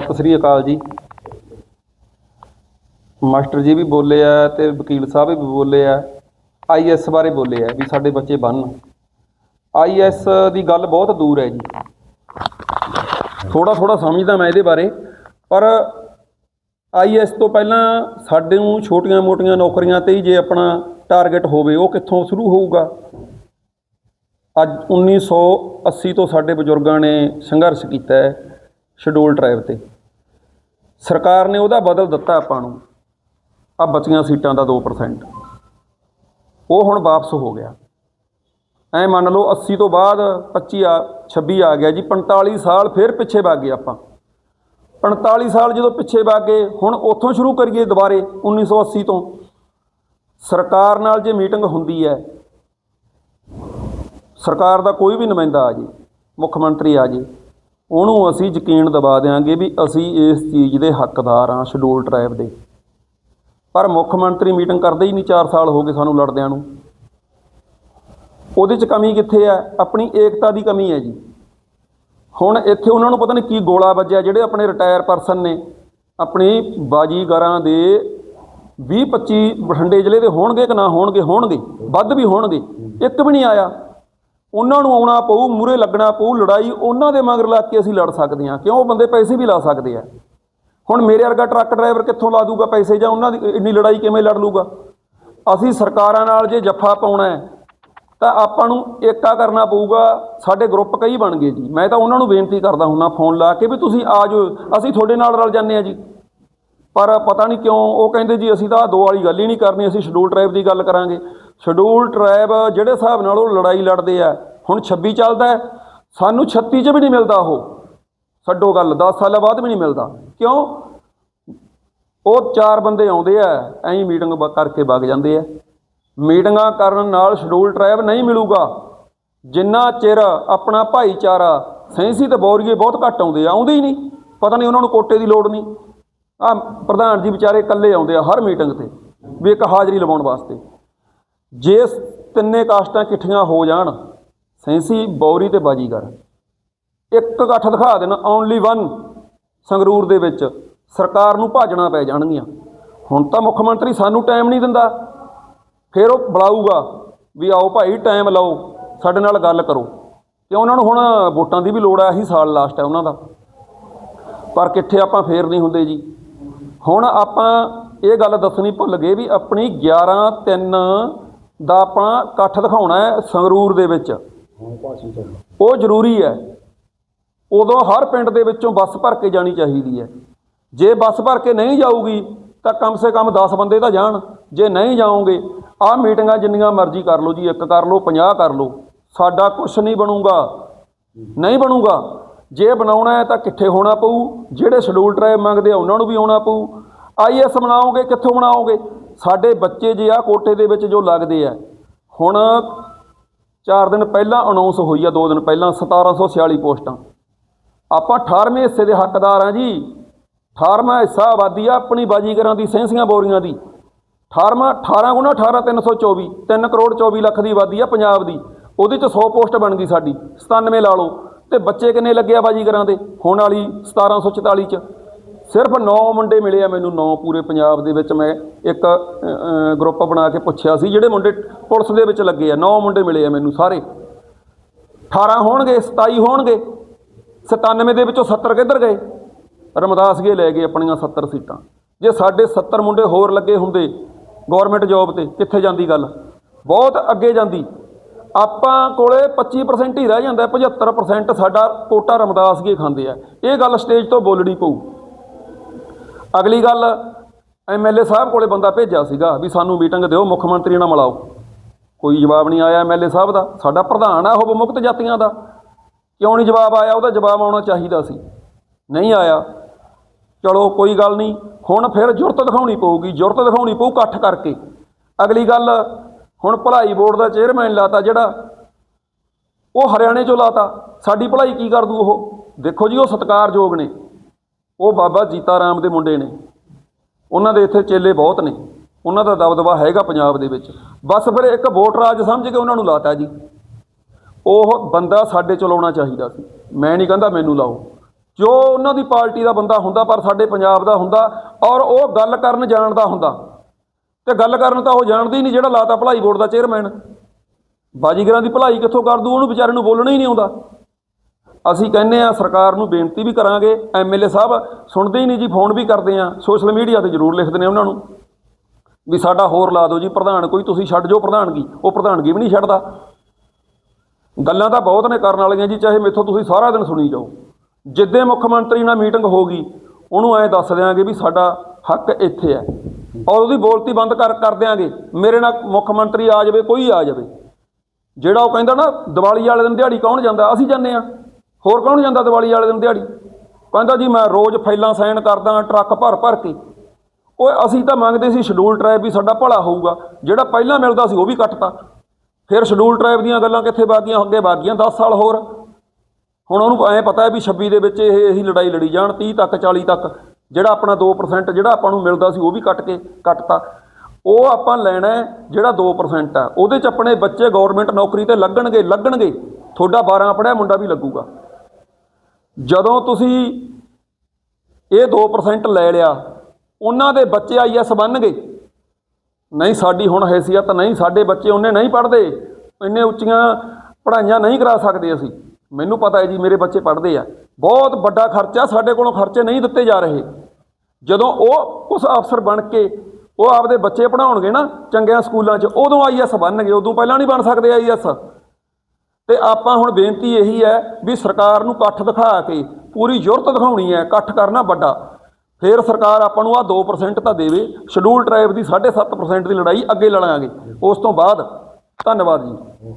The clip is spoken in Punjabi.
ਸਤਿ ਸ੍ਰੀ ਅਕਾਲ ਜੀ। ਮਾਸਟਰ ਜੀ ਵੀ ਬੋਲੇ ਆ ਤੇ ਵਕੀਲ ਸਾਹਿਬ ਵੀ ਬੋਲੇ ਆ। ਆਈਐਸ ਬਾਰੇ ਬੋਲੇ ਆ ਵੀ ਸਾਡੇ ਬੱਚੇ ਬਣਨ। ਆਈਐਸ ਦੀ ਗੱਲ ਬਹੁਤ ਦੂਰ ਹੈ ਜੀ। ਥੋੜਾ ਥੋੜਾ ਸਮਝਦਾ ਮੈਂ ਇਹਦੇ ਬਾਰੇ। ਪਰ ਆਈਐਸ ਤੋਂ ਪਹਿਲਾਂ ਸਾਡੇ ਨੂੰ ਛੋਟੀਆਂ-ਮੋਟੀਆਂ ਨੌਕਰੀਆਂ ਤੇ ਹੀ ਜੇ ਆਪਣਾ ਟਾਰਗੇਟ ਹੋਵੇ, ਉਹ ਕਿੱਥੋਂ ਸ਼ੁਰੂ ਹੋਊਗਾ? ਅੱਜ 1980 ਤੋਂ ਸਾਡੇ ਬਜ਼ੁਰਗਾਂ ਨੇ ਸੰਘਰਸ਼ ਕੀਤਾ ਹੈ। ਸ਼ਡਿਊਲ ਟ੍ਰਾਈਬ ਤੇ। ਸਰਕਾਰ ਨੇ ਉਹਦਾ ਬਦਲ ਦਿੱਤਾ ਆਪਾਂ ਨੂੰ। ਆ ਬਚੀਆਂ ਸੀਟਾਂ ਦਾ 2% ਉਹ ਹੁਣ ਵਾਪਸ ਹੋ ਗਿਆ। ਐ ਮੰਨ ਲਓ 80 ਤੋਂ ਬਾਅਦ 25 ਆ 26 ਆ ਗਿਆ ਜੀ 45 ਸਾਲ ਫਿਰ ਪਿੱਛੇ ਵਗ ਗਏ ਆਪਾਂ। 45 ਸਾਲ ਜਦੋਂ ਪਿੱਛੇ ਵਗ ਗਏ, ਹੁਣ ਉੱਥੋਂ ਸ਼ੁਰੂ ਕਰੀਏ ਦੁਬਾਰੇ 1980 ਤੋਂ। ਸਰਕਾਰ ਨਾਲ ਜੇ ਮੀਟਿੰਗ ਹੁੰਦੀ ਹੈ, ਸਰਕਾਰ ਦਾ ਕੋਈ ਵੀ ਨੁਮਾਇੰਦਾ ਆ ਜੀ, ਮੁੱਖ ਮੰਤਰੀ ਆ ਜੀ ਉਹਨੂੰ ਅਸੀਂ ਯਕੀਨ ਦਿਵਾ ਦਿਆਂਗੇ ਵੀ ਅਸੀਂ ਇਸ ਚੀਜ਼ ਦੇ ਹੱਕਦਾਰ ਹਾਂ, ਸ਼ਡਿਊਲ ਟ੍ਰਾਈਬ ਦੇ। ਪਰ ਮੁੱਖ ਮੰਤਰੀ ਮੀਟਿੰਗ ਕਰਦੇ ਹੀ ਨਹੀਂ 4 ਸਾਲ ਹੋ ਗਏ ਸਾਨੂੰ ਲੜਦਿਆਂ ਨੂੰ। ਉਹਦੇ 'ਚ ਕਮੀ ਕਿੱਥੇ ਹੈ ਆਪਣੀ ਏਕਤਾ ਦੀ ਕਮੀ ਹੈ ਜੀ। ਹੁਣ ਇੱਥੇ ਉਹਨਾਂ ਨੂੰ ਪਤਾ ਨਹੀਂ ਕੀ ਗੋਲਾ ਵੱਜਿਆ, ਜਿਹੜੇ ਆਪਣੇ ਰਿਟਾਇਰ ਪਰਸਨ ਨੇ, ਆਪਣੀ ਬਾਜੀਗਰਾਂ ਦੇ 20 25 ਬਠਿੰਡੇ ਜ਼ਿਲ੍ਹੇ ਦੇ ਹੋਣਗੇ ਕਿ ਨਾ ਹੋਣਗੇ? ਹੋਣਗੇ, ਵੱਧ ਵੀ ਹੋਣਗੇ। ਇੱਕ ਵੀ ਨਹੀਂ ਆਇਆ। ਉਹਨਾਂ ਨੂੰ ਆਉਣਾ ਪਊ ਮੂਰੇ ਲੱਗਣਾ ਪਊ, ਲੜਾਈ ਉਹਨਾਂ ਦੇ ਮਗਰ ਲੱਗ ਕੇ ਅਸੀਂ ਲੜ ਸਕਦੇ ਹਾਂ। ਕਿਉਂ? ਉਹ ਬੰਦੇ ਪੈਸੇ ਵੀ ਲਾ ਸਕਦੇ ਆ। ਹੁਣ ਮੇਰੇ ਵਰਗਾ ਟਰੱਕ ਡਰਾਈਵਰ ਕਿੱਥੋਂ ਲਾ ਦੂਗਾ ਪੈਸੇ ਜਾਂ ਉਹਨਾਂ ਦੀ ਇੰਨੀ ਲੜਾਈ ਕਿਵੇਂ ਲੜ ਲੂਗਾ? ਅਸੀਂ ਸਰਕਾਰਾਂ ਨਾਲ ਜੇ ਜੱਫਾ ਪਾਉਣਾ ਹੈ, ਤਾਂ ਆਪਾਂ ਨੂੰ ਏਕਾ ਕਰਨਾ ਪਊਗਾ। ਸਾਡੇ ਗਰੁੱਪ ਕਈ ਬਣ ਗਏ ਜੀ। ਮੈਂ ਤਾਂ ਉਹਨਾਂ ਨੂੰ ਬੇਨਤੀ ਕਰਦਾ ਹੁੰਨਾ ਫੋਨ ਲਾ ਕੇ ਵੀ ਤੁਸੀਂ ਆ ਜਾਓ। ਅਸੀਂ ਤੁਹਾਡੇ ਨਾਲ ਰਲ ਜਾਂਦੇ ਆ ਜੀ। ਪਰ ਪਤਾ ਨਹੀਂ ਕਿਉਂ, ਉਹ ਕਹਿੰਦੇ ਜੀ ਅਸੀਂ ਤਾਂ ਦੋ ਵਾਲੀ ਗੱਲ ਹੀ ਨਹੀਂ ਕਰਨੀ, ਅਸੀਂ ਸ਼ਡਿਊਲ ਟ੍ਰਾਈਬ ਦੀ ਗੱਲ ਕਰਾਂਗੇ। ਸ਼ਡਿਊਲ ਟ੍ਰਾਈਬ ਜਿਹੜੇ ਹਿਸਾਬ ਨਾਲ ਉਹ ਲੜਾਈ ਲੜਦੇ ਆ, ਹੁਣ 26 ਚੱਲਦਾ ਸਾਨੂੰ 36 ਚ ਵੀ ਨਹੀਂ ਮਿਲਦਾ ਉਹ। ਛੱਡੋ ਗੱਲ 10 ਸਾਲਾਂ ਬਾਅਦ ਵੀ ਨਹੀਂ ਮਿਲਦਾ। ਕਿਉਂ? ਉਹ ਚਾਰ ਬੰਦੇ ਆਉਂਦੇ ਆ ਐਂ ਮੀਟਿੰਗ ਬ- ਕਰਕੇ ਵਗ ਜਾਂਦੇ ਆ। ਮੀਟਿੰਗਾਂ ਕਰਨ ਨਾਲ ਸ਼ਡਿਊਲ ਟ੍ਰਾਈਬ ਨਹੀਂ ਮਿਲੂਗਾ। ਜਿੰਨਾ ਚਿਰ ਆਪਣਾ ਭਾਈਚਾਰਾ ਸੈਂਸੀ ਤੇ ਬੌਰੀਏ ਬਹੁਤ ਘੱਟ ਆਉਂਦੇ ਆ, ਆਉਂਦੇ ਹੀ ਨਹੀਂ। ਪਤਾ ਨਹੀਂ ਉਹਨਾਂ ਨੂੰ ਕੋਟੇ ਦੀ ਲੋੜ ਨਹੀਂ। ਆ ਪ੍ਰਧਾਨ ਜੀ ਵਿਚਾਰੇ ਇਕੱਲੇ ਆਉਂਦੇ ਆ ਹਰ ਮੀਟਿੰਗ ਤੇ, ਵੀ ਇੱਕ ਹਾਜ਼ਰੀ ਲਵਾਉਣ ਵਾਸਤੇ। ਜੇ ਤਿੰਨੇ ਕਾਸਟਾਂ ਇਕੱਠੀਆਂ ਹੋ ਜਾਣ, ਸੈਂਸੀ, ਬੌਰੀ ਤੇ ਬਾਜੀਗਰ। ਇੱਕ ਇਕੱਠ ਦਿਖਾ ਦੇਣ ਓਨਲੀ ਵਨ ਸੰਗਰੂਰ ਦੇ ਵਿੱਚ ਸਰਕਾਰ ਨੂੰ ਭਾਜਣਾ ਪੈ ਜਾਣਗੀਆਂ। ਹੁਣ ਤਾਂ ਮੁੱਖ ਮੰਤਰੀ ਸਾਨੂੰ ਟਾਈਮ ਨਹੀਂ ਦਿੰਦਾ। ਫਿਰ ਉਹ ਬੁਲਾਊਗਾ ਵੀ ਆਓ ਭਾਈ ਟਾਈਮ ਲਾਓ, ਸਾਡੇ ਨਾਲ ਗੱਲ ਕਰੋ। ਤੇ ਉਹਨਾਂ ਨੂੰ ਹੁਣ ਵੋਟਾਂ ਦੀ ਵੀ ਲੋੜ ਆ, ਇਹੀ ਸਾਲ ਲਾਸਟ ਹੈ ਉਹਨਾਂ ਦਾ। ਪਰ ਕਿੱਥੇ ਆਪਾਂ ਫੇਰ ਨਹੀਂ ਹੁੰਦੇ ਜੀ। ਹੁਣ ਆਪਾਂ ਇਹ ਗੱਲ ਦੱਸਣੀ ਭੁੱਲ ਗਏ ਵੀ ਆਪਣੀ 11 3 ਦਾ ਆਪਾਂ ਇਕੱਠ ਦਿਖਾਉਣਾ ਹੈ ਸੰਗਰੂਰ ਦੇ ਵਿੱਚ। ਉਹ ਜ਼ਰੂਰੀ ਹੈ। ਉਦੋਂ ਹਰ ਪਿੰਡ ਦੇ ਵਿੱਚੋਂ ਬੱਸ ਭਰ ਕੇ ਜਾਣੀ ਚਾਹੀਦੀ ਹੈ। ਜੇ ਬੱਸ ਭਰ ਕੇ ਨਹੀਂ ਜਾਊਗੀ ਤਾਂ ਕਮ ਸੇ ਕਮ 10 ਬੰਦੇ ਤਾਂ ਜਾਣ। ਜੇ ਨਹੀਂ ਜਾਓਗੇ ਆਹ ਮੀਟਿੰਗਾਂ ਜਿੰਨੀਆਂ ਮਰਜ਼ੀ ਕਰ ਲਓ ਜੀ ਇੱਕ ਕਰ ਲਓ 50 ਕਰ ਲਓ। ਸਾਡਾ ਕੁਝ ਨਹੀਂ ਬਣੂਗਾ। ਨਹੀਂ ਬਣੂਗਾ। ਜੇ ਬਣਾਉਣਾ ਹੈ ਤਾਂ ਕਿੱਥੇ ਹੋਣਾ ਪਊ? ਜਿਹੜੇ ਸ਼ਡਿਊਲ ਟ੍ਰਾਈਬ ਮੰਗਦੇ ਆ ਉਹਨਾਂ ਨੂੰ ਵੀ ਆਉਣਾ ਪਊ। ਆਈਐਸ ਬਣਾਓਗੇ ਕਿੱਥੋਂ ਬਣਾਓਗੇ? ਸਾਡੇ ਬੱਚੇ ਜੇ ਆ ਕੋਟੇ ਦੇ ਵਿੱਚ ਜੋ ਲੱਗਦੇ ਆ, ਹੁਣ 4 ਦਿਨ ਪਹਿਲਾਂ ਅਨਾਉਂਸ ਹੋਈ ਆ 2 ਦਿਨ ਪਹਿਲਾਂ 1746 ਪੋਸਟਾਂ। ਆਪਾਂ 18ਵੇਂ ਹਿੱਸੇ ਦੇ ਹੱਕਦਾਰ ਆ ਜੀ। 18ਵਾਂ ਹਿੱਸਾ ਆਬਾਦੀ ਆ ਆਪਣੀ ਬਾਜੀਗਰਾਂ ਦੀ ਸੈਂਸੀਆਂ ਬੋਰੀਆਂ ਦੀ। 18ਵਾਂ 18 ਗੁਣਾ 18 324 3 ਕਰੋੜ 24 ਲੱਖ ਦੀ ਆਬਾਦੀ ਆ ਪੰਜਾਬ ਦੀ। ਉਹਦੇ ਚ 100 ਪੋਸਟ ਬਣ ਗਈ ਸਾਡੀ। 97 ਲਾ ਲਓ। ਤੇ ਬੱਚੇ ਕਿੰਨੇ ਲੱਗੇ ਆ ਬਾਜੀਗਰਾਂ ਦੇ? ਹੁਣ ਵਾਲੀ 1744 ਚ। ਸਿਰਫ 9 ਮੁੰਡੇ ਮਿਲੇ ਆ ਮੈਨੂੰ 9 ਪੂਰੇ ਪੰਜਾਬ ਦੇ ਵਿੱਚ ਮੈਂ ਇੱਕ ਗਰੁੱਪ ਬਣਾ ਕੇ ਪੁੱਛਿਆ ਸੀ, ਜਿਹੜੇ ਮੁੰਡੇ ਪੁਲਿਸ ਦੇ ਵਿੱਚ ਲੱਗੇ ਆ 9 ਮੁੰਡੇ ਮਿਲੇ ਆ ਮੈਨੂੰ ਸਾਰੇ। 18 ਹੋਣਗੇ 27 ਹੋਣਗੇ 97 ਦੇ ਵਿੱਚੋਂ 70 ਕਿੱਧਰ ਗਏ? ਰਮਦਾਸ ਰਮਦਾਸਗੇ ਲੈ ਗਏ ਆਪਣੀਆਂ 70 ਸੀਟਾਂ। ਜੇ ਸਾਡੇ 70 ਮੁੰਡੇ ਹੋਰ ਲੱਗੇ ਹੁੰਦੇ ਗਵਰਨਮੈਂਟ ਜੌਬ ਤੇ, ਕਿੱਥੇ ਜਾਂਦੀ ਗੱਲ? ਬਹੁਤ ਅੱਗੇ ਜਾਂਦੀ। ਆਪਾਂ ਕੋਲੇ 25% ਹੀ ਰਹਿ ਜਾਂਦਾ 75% ਸਾਡਾ ਕੋਟਾ ਰਮਦਾਸ ਰਮਦਾਸਗੇ ਖਾਂਦੇ ਆ। ਇਹ ਗੱਲ ਸਟੇਜ ਤੋਂ ਬੋਲਣੀ ਪਊ। ਅਗਲੀ ਗੱਲ ਐਮਐਲਏ ਸਾਹਿਬ ਕੋਲੇ ਬੰਦਾ ਭੇਜਿਆ ਸੀਗਾ ਵੀ ਸਾਨੂੰ ਮੀਟਿੰਗ ਦਿਓ, ਮੁੱਖ ਮੰਤਰੀ ਨਾਲ ਮਿਲਾਓ। ਕੋਈ ਜਵਾਬ ਨਹੀਂ ਆਇਆ ਐਮਐਲਏ ਸਾਹਿਬ ਦਾ। ਸਾਡਾ ਪ੍ਰਧਾਨ ਆ ਉਹ ਮੁਕਤ ਜਾਤੀਆਂ ਦਾ। ਕਿਉਂ ਨਹੀਂ ਜਵਾਬ ਆਇਆ? ਉਹਦਾ ਜਵਾਬ ਆਉਣਾ ਚਾਹੀਦਾ ਸੀ। ਨਹੀਂ ਆਇਆ। ਚਲੋ ਕੋਈ ਗੱਲ ਨਹੀਂ। ਹੁਣ ਫਿਰ ਜੁਰਤ ਦਿਖਾਉਣੀ ਪਊਗੀ। ਜੁਰਤ ਦਿਖਾਉਣੀ ਪਊ ਇਕੱਠ ਕਰਕੇ। ਅਗਲੀ ਗੱਲ, ਹੁਣ ਭਲਾਈ ਬੋਰਡ ਦਾ ਚੇਅਰਮੈਨ ਲਾਤਾ ਜਿਹੜਾ, ਉਹ ਹਰਿਆਣੇ ਚੋਂ ਲਾਤਾ। ਸਾਡੀ ਭਲਾਈ ਕੀ ਕਰ ਦੂ ਉਹ? ਦੇਖੋ ਜੀ, ਉਹ ਸਤਿਕਾਰਯੋਗ ਨੇ। ਉਹ ਬਾਬਾ ਜੀਤਾ ਰਾਮ ਦੇ ਮੁੰਡੇ ਨੇ। ਉਹਨਾਂ ਦੇ ਇੱਥੇ ਚੇਲੇ ਬਹੁਤ ਨੇ। ਉਹਨਾਂ ਦਾ ਦਬਦਬਾ ਹੈਗਾ ਪੰਜਾਬ ਦੇ ਵਿੱਚ। ਬਸ ਫਿਰ ਇੱਕ ਵੋਟ ਰਾਜ ਸਮਝ ਕੇ ਉਹਨਾਂ ਨੂੰ ਲਾਤਾ ਜੀ। ਉਹ ਬੰਦਾ ਸਾਡੇ ਚਲਾਉਣਾ ਚਾਹੀਦਾ ਸੀ। ਮੈਂ ਨਹੀਂ ਕਹਿੰਦਾ ਮੈਨੂੰ ਲਾਓ। ਜੋ ਉਹਨਾਂ ਦੀ ਪਾਰਟੀ ਦਾ ਬੰਦਾ ਹੁੰਦਾ, ਪਰ ਸਾਡੇ ਪੰਜਾਬ ਦਾ ਹੁੰਦਾ ਔਰ ਉਹ ਗੱਲ ਕਰਨ ਜਾਣਦਾ ਹੁੰਦਾ। ਤੇ ਗੱਲ ਕਰਨ ਤਾਂ ਉਹ ਜਾਣਦਾ ਹੀ ਨਹੀਂ ਜਿਹੜਾ ਲਾਤਾ ਭਲਾਈ ਬੋਰਡ ਦਾ ਚੇਅਰਮੈਨ। ਬਾਜੀਗਰਾਂ ਦੀ ਭਲਾਈ ਕਿੱਥੋਂ ਕਰ ਦੂ? ਉਹਨੂੰ ਵਿਚਾਰੇ ਨੂੰ ਬੋਲਣਾ ਹੀ ਨਹੀਂ ਆਉਂਦਾ। ਅਸੀਂ ਕਹਿੰਦੇ ਆ ਸਰਕਾਰ ਨੂੰ ਬੇਨਤੀ ਵੀ ਕਰਾਂਗੇ ਐਮਐਲਏ ਸਾਹਿਬ ਸੁਣਦੇ ਹੀ ਨਹੀਂ ਜੀ, ਫੋਨ ਵੀ ਕਰਦੇ ਆ ਸੋਸ਼ਲ ਮੀਡੀਆ ਤੇ ਜ਼ਰੂਰ ਲਿਖਦੇ ਨੇ ਉਹਨਾਂ ਨੂੰ। ਵੀ ਸਾਡਾ ਹੋਰ ਲਾ ਦਿਓ ਜੀ, ਪ੍ਰਧਾਨ ਕੋਈ, ਤੁਸੀਂ ਛੱਡ ਜਾਓ ਪ੍ਰਧਾਨਗੀ, ਉਹ ਪ੍ਰਧਾਨਗੀ ਵੀ ਨਹੀਂ ਛੱਡਦਾ। ਗੱਲਾਂ ਤਾਂ ਬਹੁਤ ਨੇ ਕਰਨ ਵਾਲੀਆਂ ਜੀ, ਚਾਹੇ ਮੇਥੋਂ ਤੁਸੀਂ ਸਾਰਾ ਦਿਨ ਸੁਣੀ ਜਾਓ। ਜਿੱਦੇ ਮੁੱਖ ਮੰਤਰੀ ਨਾਲ ਮੀਟਿੰਗ ਹੋਗੀ ਉਹਨੂੰ ਐਂ ਦੱਸ ਦਿਆਂਗੇ ਵੀ ਸਾਡਾ ਹੱਕ ਇੱਥੇ ਹੈ। ਔਰ ਉਹਦੀ ਬੋਲਤੀ ਬੰਦ ਕਰ ਕਰ ਦਿਆਂਗੇ। ਮੇਰੇ ਨਾਲ ਮੁੱਖ ਮੰਤਰੀ ਆ ਜਾਵੇ, ਕੋਈ ਆ ਜਾਵੇ। ਜਿਹੜਾ ਉਹ ਕਹਿੰਦਾ ਨਾ, ਦੀਵਾਲੀ ਵਾਲੇ ਦਿਨ ਦਿਹਾੜੀ ਕੌਣ ਜਾਂਦਾ, ਅਸੀਂ ਜਾਂਦੇ ਆ ਹੋਰ ਕੌਣ ਜਾਂਦਾ ਦੀਵਾਲੀ ਵਾਲੇ ਦਿਨ ਦਿਹਾੜੀ? ਕਹਿੰਦਾ ਜੀ ਮੈਂ ਰੋਜ਼ ਫਾਈਲਾਂ ਸਾਈਨ ਕਰਦਾ, ਟਰੱਕ ਭਰ ਭਰ ਕੇ। ਓਏ, ਅਸੀਂ ਤਾਂ ਮੰਗਦੇ ਸੀ ਸ਼ਡਿਊਲ ਟ੍ਰਾਈਬ ਵੀ ਸਾਡਾ ਭਲਾ ਹੋਊਗਾ, ਜਿਹੜਾ ਪਹਿਲਾਂ ਮਿਲਦਾ ਸੀ ਉਹ ਵੀ ਕੱਟਤਾ। ਫਿਰ ਸ਼ਡਿਊਲ ਟ੍ਰਾਈਬ ਦੀਆਂ ਗੱਲਾਂ ਕਿੱਥੇ ਬਾਗੀਆਂ? ਅੱਗੇ ਬਾਗੀਆਂ 10 ਸਾਲ ਹੋਰ। ਹੁਣ ਉਹਨੂੰ ਐਂ ਪਤਾ ਹੈ ਵੀ 26 ਦੇ ਵਿੱਚ ਇਹ ਇਹੀ ਲੜਾਈ ਲੜੀ ਜਾਣ 30 ਤੱਕ 40 ਤੱਕ। ਜਿਹੜਾ ਆਪਣਾ 2% ਜਿਹੜਾ ਆਪਾਂ ਨੂੰ ਮਿਲਦਾ ਸੀ ਉਹ ਵੀ ਕੱਟ ਕੇ ਕੱਟਤਾ। ਉਹ ਆਪਾਂ ਲੈਣਾ ਜਿਹੜਾ 2% ਆ। ਉਹਦੇ ਚ ਆਪਣੇ ਬੱਚੇ ਗਵਰਨਮੈਂਟ ਨੌਕਰੀ ਤੇ ਲੱਗਣਗੇ ਲੱਗਣਗੇ। ਤੁਹਾਡਾ 12 ਪੜਿਆ ਮੁੰਡਾ ਵੀ ਲੱਗੂਗਾ। ਜਦੋਂ ਤੁਸੀਂ ਇਹ 2% ਲੈ ਲਿਆ, ਉਹਨਾਂ ਦੇ ਬੱਚੇ ਆਈਐਸ ਗਏ। ਨਹੀਂ, ਸਾਡੀ ਹੁਣ ਹੈਸੀਅਤ ਨਹੀਂ, ਸਾਡੇ ਬੱਚੇ ਉਹਨੇ ਨਹੀਂ ਪੜ੍ਹਦੇ। ਇੰਨੇ ਉੱਚੀਆਂ ਪੜ੍ਹਾਈਆਂ ਨਹੀਂ ਕਰਾ ਸਕਦੇ ਅਸੀਂ। ਮੈਨੂੰ ਪਤਾ ਹੈ ਜੀ, ਮੇਰੇ ਬੱਚੇ ਪੜ੍ਹਦੇ ਆ। ਬਹੁਤ ਵੱਡਾ ਖਰਚਾ ਸਾਡੇ ਕੋਲੋਂ ਖਰਚੇ ਨਹੀਂ ਦਿੱਤੇ ਜਾ ਰਹੇ। ਜਦੋਂ ਉਹ ਉਸ ਅਫਸਰ ਬਣ ਕੇ ਉਹ ਆਪਦੇ ਬੱਚੇ ਪੜ੍ਹਾਉਣਗੇ ਨਾ, ਚੰਗਿਆਂ ਸਕੂਲਾਂ 'ਚ, ਉਦੋਂ ਆਈਐਸ ਬਣਨਗੇ ਉਦੋਂ ਪਹਿਲਾਂ ਨਹੀਂ ਬਣ ਸਕਦੇ ਆਈਐਸ ਤੇ ਆਪਾਂ ਹੁਣ ਬੇਨਤੀ ਇਹੀ ਹੈ ਵੀ ਸਰਕਾਰ ਨੂੰ ਇਕੱਠ ਦਿਖਾ ਕੇ ਪੂਰੀ ਜ਼ਰੂਰਤ ਦਿਖਾਉਣੀ ਹੈ, ਇਕੱਠ ਕਰਨਾ ਵੱਡਾ। ਫਿਰ ਸਰਕਾਰ ਆਪਾਂ ਨੂੰ ਆ 2% ਤਾਂ ਦੇਵੇ ਸ਼ਡਿਊਲ ਟ੍ਰਾਈਬ ਦੀ 7.5% ਦੀ ਲੜਾਈ ਅੱਗੇ ਲੜਾਂਗੇ। ਉਸ ਤੋਂ ਬਾਅਦ ਧੰਨਵਾਦ ਜੀ।